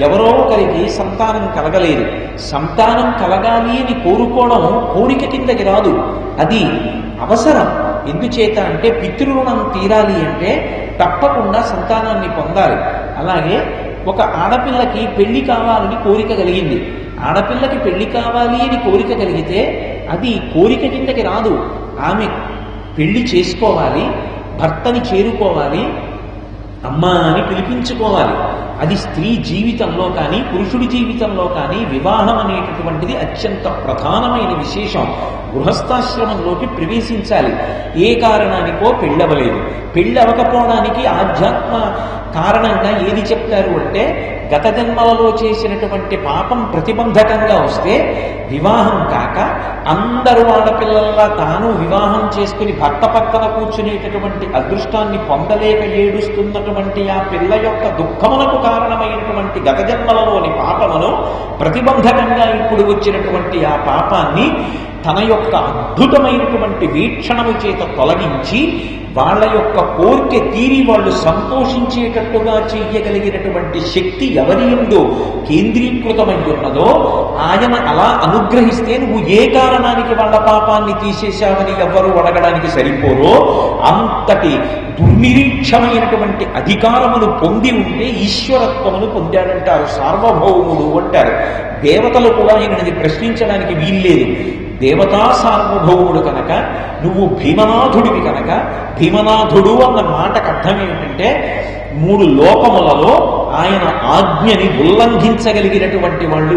ఎవరో ఒకరికి సంతానం కలగలేదు. సంతానం కలగాలి అని కోరుకోవడం కోరిక కిందకి రాదు. అది అవసరం. ఎందుచేత అంటే పితృరుణం తీరాలి అంటే తప్పకుండా సంతానాన్ని పొందాలి. అలాగే ఒక ఆడపిల్లకి పెళ్ళి కావాలని కోరిక కలిగింది. ఆడపిల్లకి పెళ్ళి కావాలి అని కోరిక కలిగితే అది కోరిక కిందకి రాదు. ఆమె పెళ్ళి చేసుకోవాలి భర్తని చేరుకోవాలి అమ్మ అని పిలిపించుకోవాలి. అది స్త్రీ జీవితంలో కానీ పురుషుడి జీవితంలో కానీ వివాహం అనేటటువంటిది అత్యంత ప్రధానమైన విశేషం. గృహస్థాశ్రమంలోకి ప్రవేశించాలి. ఏ కారణానికో పెళ్ళవలేదు. పెళ్ళవకపోవడానికి ఆధ్యాత్మ కారణంగా ఏది చెప్తారు అంటే గత జన్మలలో చేసినటువంటి పాపం ప్రతిబంధకంగా వస్తే వివాహం కాక అందరూ ఆడపిల్లల్లా తాను వివాహం చేసుకుని భర్త పక్కన కూర్చునేటటువంటి అదృష్టాన్ని పొందలేక ఏడుస్తున్నటువంటి ఆ పిల్ల యొక్క దుఃఖమునకు కారణమైనటువంటి గత జన్మలలోని పాపమును ప్రతిబంధకంగా ఇప్పుడు వచ్చినటువంటి ఆ పాపాన్ని తన యొక్క అద్భుతమైనటువంటి వీక్షణము చేత తొలగించి వాళ్ళ యొక్క కోరిక తీరి వాళ్ళు సంతోషించేటట్టుగా చెయ్యగలిగినటువంటి శక్తి ఎవరి ఎందు కేంద్రీకృతమై ఉన్నదో ఆయన అలా అనుగ్రహిస్తే నువ్వు ఏ కేవలనానికి వాళ్ళ పాపాన్ని తీసేశామని ఎవ్వరు అడగడానికి సరిపోరో అంతటి దుర్నిరీక్షమైనటువంటి అధికారమును పొంది ఉంటే ఈశ్వరత్వమును పొందాడంటారు సార్వభౌముడు అంటారు. దేవతలు కూడా ఆయనది ప్రశ్నించడానికి వీల్లేదు. దేవతా సార్వభౌముడు కనుక నువ్వు భీమనాథుడివి కనుక భీమనాథుడు అన్న మాటకు అర్థం ఏమిటంటే మూడు లోకములలో ఆయన ఆజ్ఞని ఉల్లంఘించగలిగినటువంటి వాళ్ళు